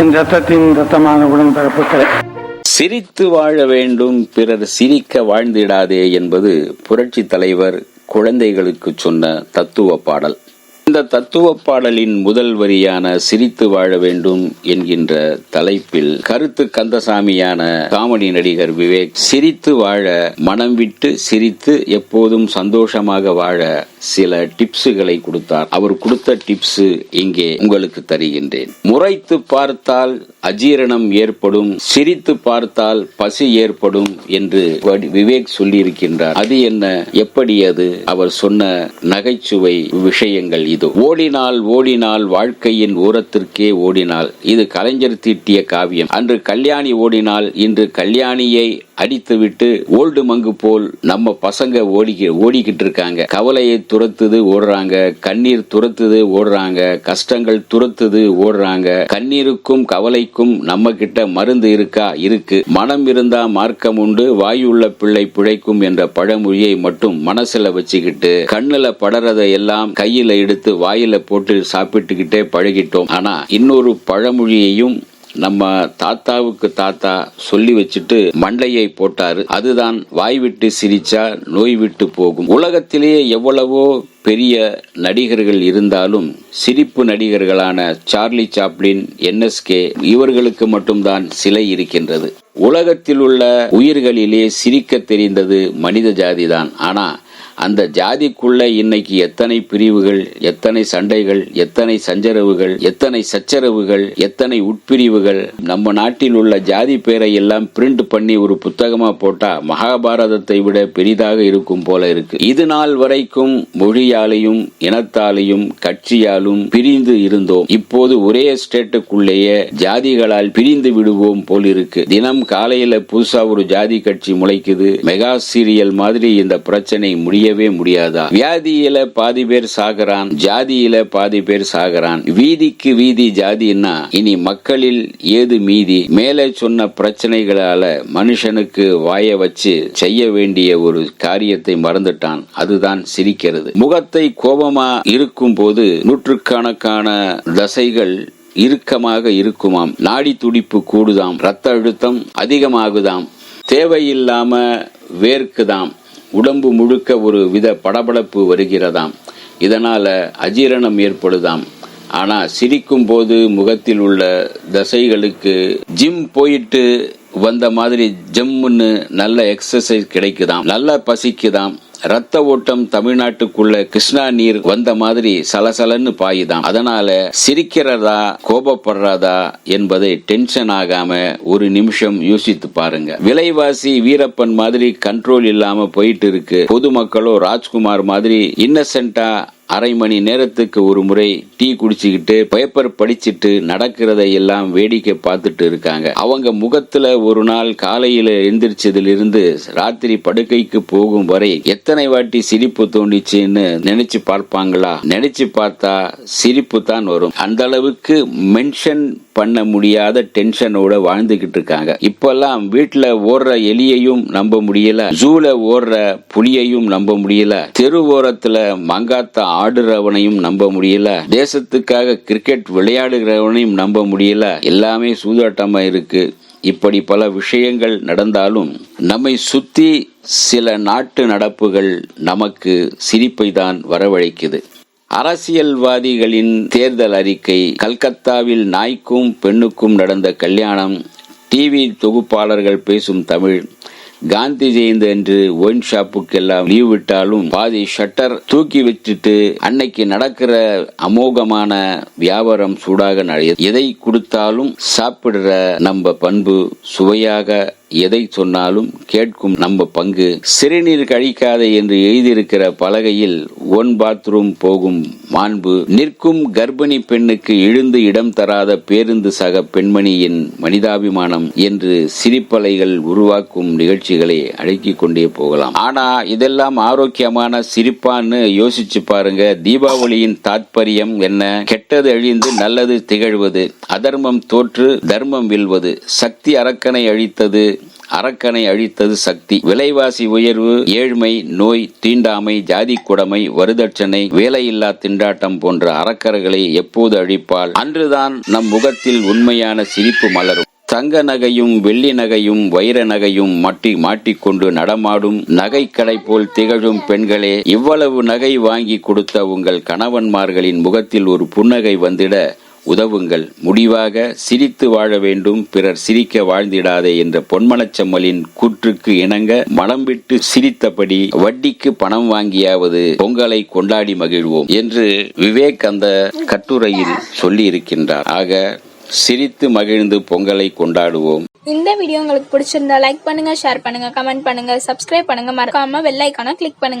என் ரத்தத்தின் ரத்தமான உடன்பிறப்புகளே சிரித்து வாழ வேண்டும் பிறர் சிரிக்க வாழ்ந்திடாதே என்பது புரட்சி தலைவர் குழந்தைகளுக்கு சொன்ன தத்துவ பாடல். இந்த தத்துவ பாடலின் முதல் வரியான சிரித்து வாழ வேண்டும் என்கின்ற தலைப்பில் கருத்து கந்தசாமியான காமெடி நடிகர் விவேக் சிரித்து வாழ மனம் விட்டு சிரித்து எப்போதும் சந்தோஷமாக வாழ சில டிப்ஸுகளை கொடுத்தார். அவர் கொடுத்த டிப்ஸ் இங்கே உங்களுக்கு தருகின்றேன். முறைத்து பார்த்தால் அஜீரணம் ஏற்படும் சிரித்து பார்த்தால் பசி ஏற்படும் என்று வடி- விவேக் சொல்லியிருக்கின்றார். அது என்ன? எப்படி அது? அவர் சொன்ன நகைச்சுவை விஷயங்கள் இது. ஓடினால் ஓடினால் வாழ்க்கையின் ஓரத்திற்கே ஓடினால். இது கலைஞர் தீட்டிய காவியம். அன்று கல்யாணி ஓடினால் இன்று கல்யாணியை அடித்துவிட்டு ஓல்டு மங்கு போல் நம்ம பசங்க ஓடி ஓடிக்கிட்டு இருக்காங்க கவலையை துரத்துது ஓடுறாங்க. கண்ணீர் துரத்துது ஓடுறாங்க. கஷ்டங்கள் துரத்துது ஓடுறாங்க. கண்ணீருக்கும் கவலைக்கும் நம்ம கிட்ட மருந்து இருக்கா? இருக்கு. மனம் இருந்தா மார்க்கம் உண்டு வாயுள்ள பிள்ளை பிழைக்கும் என்ற பழமொழியை மட்டும் மனசுல வச்சுக்கிட்டு கண்ணுல படறதை எல்லாம் கையில எடுத்து வாயில போட்டு சாப்பிட்டுக்கிட்டே பழகிட்டோம். ஆனா இன்னொரு பழமொழியையும் நம்ம தாத்தாவுக்கு தாத்தா சொல்லி வச்சுட்டு மண்டையை போட்டாரு. அதுதான் வாய் விட்டு சிரிச்சா நோய் விட்டு போகும். உலகத்திலேயே எவ்வளவோ பெரிய நடிகர்கள் இருந்தாலும் சிரிப்பு நடிகர்களான சார்லி சாப்ளின் என்எஸ்கே இவர்களுக்கு மட்டும்தான் சிலை இருக்கின்றது. உலகத்தில் உள்ள உயிர்களிலே சிரிக்க தெரிந்தது மனித ஜாதிதான். ஆனா அந்த ஜாதிக்குள்ள இன்னைக்கு எத்தனை பிரிவுகள் எத்தனை சண்டைகள் எத்தனை சஞ்சரவுகள் எத்தனை சச்சரவுகள் எத்தனை உட்பிரிவுகள். நம்ம நாட்டில் உள்ள ஜாதி பேரை எல்லாம் பிரிண்ட் பண்ணி ஒரு புத்தகமா போட்டா மகாபாரதத்தை விட பெரிதாக இருக்கும் போல இருக்கு. இது நாள் வரைக்கும் மொழியாலையும் இனத்தாலையும் கட்சியாலும் பிரிந்து இருந்தோம். இப்போது ஒரே ஸ்டேட்டுக்குள்ளேயே ஜாதிகளால் பிரிந்து விடுவோம் போல் இருக்கு. தினம் காலையில புதுசா ஒரு ஜாதி கட்சி முளைக்குது. மெகா சீரியல் மாதிரி இந்த பிரச்சனை முடியவே முடியாதா? வியாதியில பாதி பேர் சாகிறான் ஜாதியில பாதி பேர் சாகிறான். வீதிக்கு வீதி ஜாதின்னா இனி மக்களில் ஏது மீதி? மேலே சொன்ன பிரச்சனைகளால மனுஷனுக்கு வாய வச்சு செய்ய வேண்டிய ஒரு காரியத்தை மறந்துட்டான். அதுதான் சிரிக்கிறது. முகத்தை கோபமா இருக்கும் போது நூற்றுக்கணக்கான தசைகள் இறுக்கமாக இருக்குமாம். நாடி துடிப்பு கூடுதாம். ரத்த அழுத்தம் அதிகமாகுதாம். தேவையில்லாம வேர்க்குதாம். உடம்பு முழுக்க ஒரு வித படபடப்பு வருகிறதாம். இதனால அஜீரணம் ஏற்படுதாம். ஆனா சிரிக்கும் போது முகத்தில் உள்ள தசைகளுக்கு ஜிம் போயிட்டு வந்த மாதிரி ஜம்முன்னு நல்ல எக்ஸசைஸ் கிடைக்குதாம். நல்லா பசிக்குதாம். ரத்த ஓட்டம் தமிழ்நாட்டுக்குள்ள கிருஷ்ணா நீர் வந்த மாதிரி சலசலன்னு பாயுதான். அதனால சிரிக்கிறதா கோபப்படுறதா என்பதை டென்ஷன் ஆகாம ஒரு நிமிஷம் யோசித்து பாருங்க. விலைவாசி வீரப்பன் மாதிரி கண்ட்ரோல் இல்லாம போயிட்டு இருக்கு. பொதுமக்களோ ராஜ்குமார் மாதிரி இன்னசென்டா அரை மணி நேரத்துக்கு ஒரு முறை டீ குடிச்சுக்கிட்டு பேப்பர் படிச்சிட்டு நடக்கிறதை எல்லாம் வேடிக்கை பார்த்துட்டு இருக்காங்க. அவங்க முகத்துல ஒரு நாள் காலையில எந்திரிச்சதிலிருந்து ராத்திரி படுக்கைக்கு போகும் வரை எத்தனை வாட்டி சிரிப்பு தோண்டிச்சுன்னு நினைச்சு பார்ப்பாங்களா? நினைச்சு பார்த்தா சிரிப்பு தான் வரும். அந்த அளவுக்கு மென்ஷன் பண்ண முடியாத டென்ஷனோட வாழ்ந்துகிட்டு இருக்காங்க. இப்பெல்லாம் வீட்டுல ஓடுற எலியையும் நம்ப முடியல ஜூல ஓடுற புலியையும் நம்ப முடியல. தெரு ஓரத்துல மங்காத்த ஆடுறவனையும் நம்ப முடியல. தேசத்துக்காக கிரிக்கெட் விளையாடுகிறவனையும் நம்ப முடியல. எல்லாமே சூதாட்டமா இருக்கு. இப்படி பல விஷயங்கள் நடந்தாலும் நம்மை சுத்தி சில நாட்டு நடப்புகள் நமக்கு சிரிப்பை தான் வரவழைக்குது. அரசியல்வாதிகளின் தேர்தல் அறிக்கை கல்கத்தாவில் நாய்க்கும் பெண்ணுக்கும் நடந்த கல்யாணம் டிவி தொகுப்பாளர்கள் பேசும் தமிழ் காந்தி ஜெயந்தி அன்று ஒயின் ஷாப்புக்கு எல்லாம் லீவ் விட்டாலும் பாதி ஷட்டர் தூக்கி வச்சுட்டு அன்னைக்கு நடக்கிற அமோகமான வியாபாரம் சூடாக நடைய எதை கொடுத்தாலும் சாப்பிடுற நம்ம பண்பு சுவையாக எதை சொன்னாலும் கேட்கும் நம்ம பங்கு. சிறுநீர் கழிக்காத என்று எழுதியிருக்கிற பலகையில் ஒன் பாத்ரூம் போகும் மாண்பு. நிற்கும் கர்ப்பிணி பெண்ணுக்கு எழுந்து இடம் தராத பேருந்து சக பெண்மணியின் மனிதாபிமானம் என்று சிரிப்பலைகள் உருவாக்கும் நிகழ்ச்சிகளை அடக்கிக் கொண்டே போகலாம். ஆனா இதெல்லாம் ஆரோக்கியமான சிரிப்பான்னு யோசிச்சு பாருங்க. தீபாவளியின் தாத்பரியம் என்ன? கெட்டது அழிந்து நல்லது திகழ்வது. அதர்மம் தோற்று தர்மம் வெல்வது சக்தி அரக்கனை அழித்தது. அரக்கனை அழித்தது சக்தி. விலைவாசி உயர்வு ஏழ்மை நோய் தீண்டாமை ஜாதி கொடமை வருதட்சணை வேலையில்லா திண்டாட்டம் போன்ற அறக்கர்களை எப்போது அழிப்பால் அன்றுதான் நம் முகத்தில் உண்மையான சிரிப்பு மலரும். தங்க நகையும் வெள்ளி நகையும் வைர நகையும் மட்டி மாட்டிக்கொண்டு நடமாடும் நகை கடை போல் திகழும் பெண்களே இவ்வளவு நகை வாங்கி கொடுத்த உங்கள் கணவன்மார்களின் முகத்தில் ஒரு புன்னகை வந்திட உதவுங்கள். முடிவாக சிரித்து வாழ வேண்டும். பிறர் சிரிக்க வாழ்ந்திடாதே என்ற பொன்மனச்சம்மலின் கூற்றுக்கு இணங்க மனம் விட்டு சிரித்தபடி வட்டிக்கு பணம் வாங்கியாவது பொங்கலை கொண்டாடி மகிழ்வோம் என்று விவேக் அந்த கட்டுரையில் சொல்லி இருக்கின்றார் ஆக சிரித்து மகிழ்ந்து பொங்கலை கொண்டாடுவோம். இந்த வீடியோ உங்களுக்கு பிடிச்சிருந்தா லைக் பண்ணுங்க ஷேர் பண்ணுங்க கமெண்ட் பண்ணுங்க சப்ஸ்கிரைப் பண்ணுங்க. மறக்காம வெள்ளைக்கான கிளிக் பண்ணுங்க.